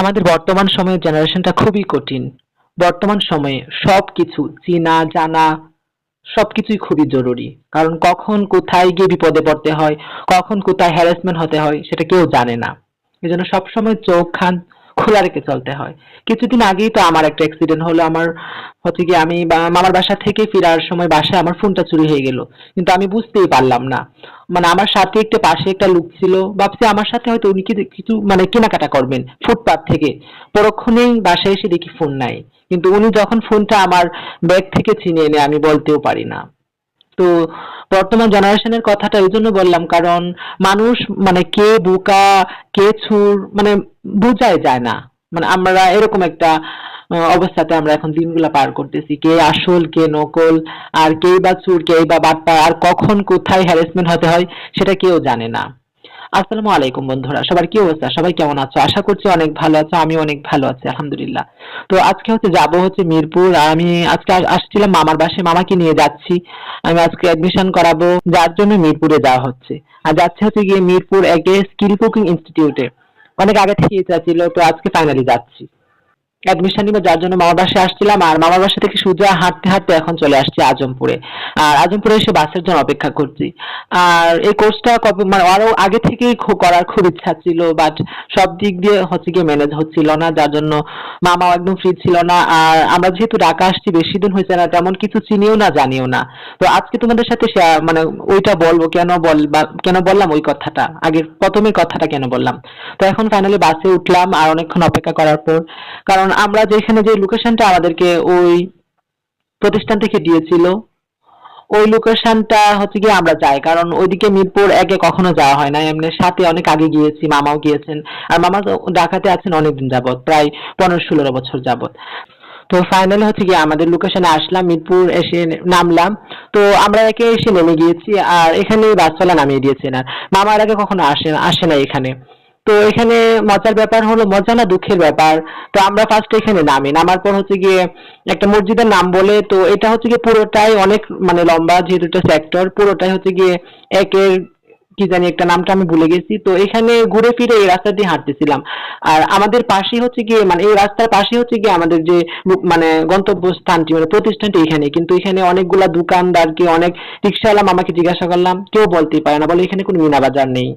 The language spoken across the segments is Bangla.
আমাদের বর্তমান সময়ের জেনারেশনটা খুবই কঠিন। বর্তমান সময়ে সবকিছু, চেনা, জানা, সবকিছুই খুবই জরুরি। কারণ কখন কোথায় গিয়ে বিপদে পড়তে হয়, কখন কোথায় হ্যারাসমেন্ট হতে হয়, সেটা কেউ জানে না। এই জন্য সবসময় চোখ খান খোলা রেখে চলতে হয়। কিছুদিন আগেই তো আমার একটা অ্যাক্সিডেন্ট হলো। আমার হচ্ছে কি আমি মামার বাসা থেকে ফেরার সময় বাসায় আমার ফোনটা চুরি হয়ে গেল। কিন্তু আমি বুঝতেই পারলাম না। মানে আমার সাথে একটা পাশে একটা লোক ছিল, ভাবছি আমার সাথে হয়তো উনি কিছু মানে কেনাকাটা করবেন ফুটপাত থেকে। পরক্ষণেই বাসায় এসে দেখি ফোন নাই। কিন্তু উনি যখন ফোনটা আমার ব্যাগ থেকে ছিনিয়ে এনে আমি বলতেও পারি না। তো বর্তমান জেনারেশনের কথাটা এই জন্য বললাম, কারণ মানুষ মানে কে বোকা, কে ছুর মানে বোঝাই যায় না। মানে আমরা এরকম একটা অবস্থাতে আমরা এখন দিনগুলা পার করতেছি। কে আসল, কে নকল, আর কে বা চুর কে বা বাটপা আর কখন, কোথায় হ্যারাসমেন্ট হতে হয়, সেটা কেউ জানে না। আসসালামু আলাইকুম বন্ধুরা, সবার কি অবস্থা? সবাই কেমন আছো? আশা করছি অনেক ভালো আছো আমি অনেক ভালো আছি, আলহামদুলিল্লাহ। তো আজকে হচ্ছে যাব হচ্ছে মিরপুর আমি আজকে আসছিলাম মামার বাসায়, মামাকে নিয়ে যাচ্ছি। আমি আজকে অ্যাডমিশন করাবো, যার জন্য মিরপুরে যাওয়া হচ্ছে। আর যাচ্ছে হচ্ছে গিয়ে মিরপুর একে স্কিল কুকিং ইনস্টিটিউটে অনেক আগে থেকে ইচ্ছা ছিল, তো আজকে ফাইনালি যাচ্ছি। অ্যাডমিশন নিব, যার জন্য মামার বাসায় আসছিলাম। আর মামার বাসা থেকে সোজা হাঁটতে হাঁটতে এখন চলে আসছি আজমপুরে। আর আজমপুরে এসে বাসের জন্য অপেক্ষা করছি। আর এই কোর্সটা কবে মানে আরও আগে থেকেই করার খুব ইচ্ছা ছিল বাট সব দিক দিয়ে হচ্ছে গিয়ে ম্যানেজ হচ্ছিল না, যার জন্য মামাও একদম ফ্রি ছিল না। আর আমরা যেহেতু ঢাকা আসছি, বেশি দিন হয়েছে না, তেমন কিছু চিনিও না, জানিও না। তো আজকে তোমাদের সাথে মানে ওইটা বলব, কেন বল বা- কেন বললাম ওই কথাটা? আগের প্রথমে কথাটা কেন বললাম? তো এখন ফাইনালি বাসে উঠলাম, আর অনেকক্ষণ অপেক্ষা করার পর। কারণ আমরা যেখানে যে লোকেশনটা আমাদেরকে ওই প্রতিষ্ঠান থেকে দিয়েছিল, ওই লোকেশনটা হচ্ছে গিয়ে আমরা যাই কারণ ওইদিকে মিরপুর একে কখনো যাওয়া হয় না। এমনি সাথে অনেক আগে গিয়েছি, মামাও গিয়েছেন। আর মামা ঢাকাতে আছেন অনেকদিন যাবত প্রায় পনেরো ষোলো বছর যাবত তো ফাইনালি হচ্ছে গিয়ে আমাদের লোকেশনে আসলাম, মিরপুর এসে নামলাম। তো আমরা একে এসে নেমে গিয়েছি, আর এখানে বাসওয়ালা নামিয়ে দিয়েছেন আর। মামার আগে কখনো আসে আসে না এখানে। তো এখানে মজার ব্যাপার হলো, মজা না দুঃখের ব্যাপার? তো আমরা ফার্স্ট এখানে নামি। নামার পর হচ্ছে গিয়ে একটা মসজিদের নাম বলে, তো এটা হচ্ছে গিয়ে পুরোটাই অনেক মানে লম্বা, যেহেতু এটা সেক্টর পুরোটাই হচ্ছে গিয়ে একের কি জানি একটা নামটা আমি ভুলে গেছি। তো এখানে ঘুরে ফিরে এই রাস্তা দিয়ে হাঁটতেছিলাম। আর আমাদের পাশেই হচ্ছে গিয়ে মানে এই রাস্তার পাশে হচ্ছে গিয়ে আমাদের যে মানে গন্তব্যস্থানটি মানে প্রতিষ্ঠানটি এখানে। কিন্তু এখানে অনেকগুলা দোকানদারকে, অনেক রিক্সাওয়ালা আমাকে জিজ্ঞাসা করলাম, কেউ বলতেই পারে না, বলে এখানে কোনো মিনা বাজার নেই।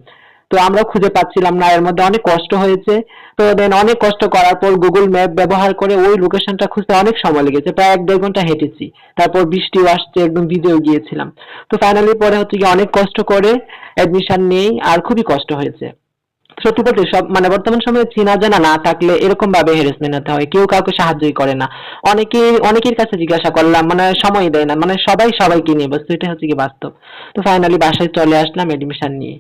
তো আমরা খুঁজে পাচ্ছিলাম না, এর মধ্যে অনেক কষ্ট হয়েছে। তো দেন অনেক কষ্ট করার পর গুগল ম্যাপ ব্যবহার করে ওই লোকেশনটা খুঁজতে অনেক সময় লেগেছে, প্রায় এক দেড় ঘণ্টা হেঁটেছি। তারপর বৃষ্টিও আসছে, একদম ভিজেও গিয়েছিলাম। তো ফাইনালি পরে হচ্ছে কি অনেক কষ্ট করে অ্যাডমিশন নেই, আর খুবই কষ্ট হয়েছে। সত্যি বলতে সব মানে বর্তমান সময়ে চেনা জানা না থাকলে এরকম ভাবে হ্যারাসমেন্ট হতে হয়, কেউ কাউকে সাহায্যই করে না। অনেকে অনেকের কাছে জিজ্ঞাসা করলাম মানে সময় দেয় না মানে সবাই সবাইকে নিয়ে ব্যস্ত, এটা হচ্ছে কি বাস্তব। তো ফাইনালি বাসায় চলে আসলাম এডমিশন নিয়ে।